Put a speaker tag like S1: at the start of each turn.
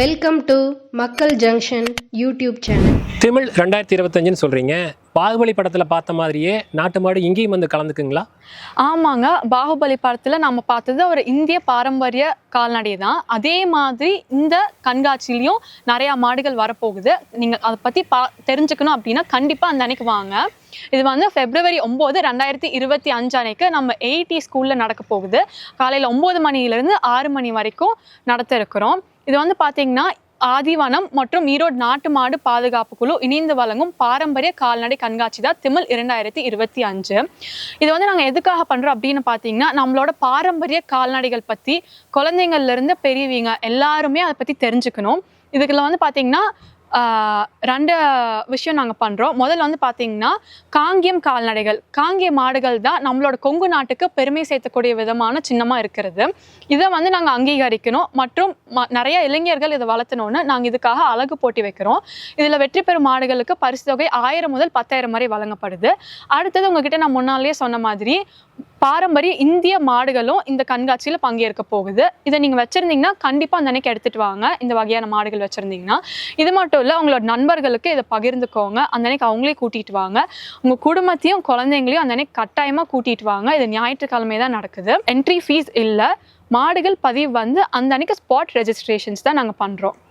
S1: Welcome to Makkal junction YouTube channel
S2: Tamil ரெண்டாயிரத்தி இருபத்தஞ்சுன்னு சொல்கிறீங்க பாகுபலி படத்தில் பார்த்த மாதிரியே நாட்டு மாடு இங்கேயும் வந்து கலந்துக்குங்களா?
S3: ஆமாங்க. பாகுபலி படத்தில் நம்ம பார்த்தது ஒரு இந்திய பாரம்பரிய கால்நடை தான். அதே மாதிரி இந்த கண்காட்சியிலையும் நிறையா மாடுகள் வரப்போகுது. நீங்கள் அதை பற்றி பா தெரிஞ்சுக்கணும் அப்படின்னா கண்டிப்பாக அந்த அன்னைக்கு வாங்க. இது வந்து பிப்ரவரி ஒம்பது ரெண்டாயிரத்தி இருபத்தி அஞ்சு அன்னைக்கு நம்ம எயிட்டி ஸ்கூலில் நடக்க போகுது. காலையில் ஒம்பது மணிலேருந்து ஆறு மணி வரைக்கும் நடத்த இருக்கிறோம் இது வந்து பார்த்தீங்கன்னா ஆதிவனம் மற்றும் ஈரோடு நாட்டு மாடு பாதுகாப்பு குழு இணைந்து வழங்கும் பாரம்பரிய கால்நடை கண்காட்சி தான் திமிழ் இரண்டாயிரத்தி இருபத்தி அஞ்சு. இது வந்து நாங்கள் எதுக்காக பண்ணுறோம் அப்படின்னு பார்த்தீங்கன்னா நம்மளோட பாரம்பரிய கால்நடைகள் பற்றி குழந்தைங்கள்ல இருந்து பெரியவங்க எல்லாருமே அதை பற்றி தெரிஞ்சுக்கணும். இதுக்குள்ள வந்து பார்த்தீங்கன்னா ரெண்டு விஷயம் நாங்கள் பண்ணுறோம் முதல்ல வந்து பார்த்தீங்கன்னா காங்கியம் கால்நடைகள். காங்கிய மாடுகள் தான் நம்மளோட கொங்கு நாட்டுக்கு பெருமை சேர்த்தக்கூடிய விதமான சின்னமாக இருக்கிறது. இதை வந்து நாங்கள் அங்கீகரிக்கணும். மற்றும் நிறைய இளைஞர்கள் இதை வளர்த்தணும்னு நாங்கள் இதுக்காக அழகு போட்டி வைக்கிறோம். இதில் வெற்றி பெறும் மாடுகளுக்கு பரிசு தொகை ஆயிரம் முதல் பத்தாயிரம் வரை வழங்கப்படுது. அடுத்தது உங்ககிட்ட நான் முன்னாலேயே சொன்ன மாதிரி பாரம்பரிய இந்திய மாடுகளும் இந்த கண்காட்சியில் பங்கேற்க போகுது. இதை நீங்கள் வச்சுருந்தீங்கன்னா கண்டிப்பாக அந்த அன்னைக்கு எடுத்துகிட்டு வாங்க. இந்த வகையான மாடுகள் வச்சுருந்தீங்கன்னா. இது மட்டும் இல்லை உங்களோட நண்பர்களுக்கு இதை பகிர்ந்துக்கோங்க. அந்த அன்னைக்கு அவங்களே கூட்டிகிட்டு வாங்க. உங்கள் குடும்பத்தையும் குழந்தைங்களையும் அந்த அன்னைக்கு கட்டாயமாக கூட்டிகிட்டு வாங்க. இது ஞாயிற்றுக்கிழமை தான் நடக்குது. என்ட்ரி ஃபீஸ் இல்லை. மாடுகள் பதிவு வந்து அந்த அன்னைக்கு ஸ்பாட் ரெஜிஸ்ட்ரேஷன்ஸ் தான் நாங்கள் பண்ணுறோம்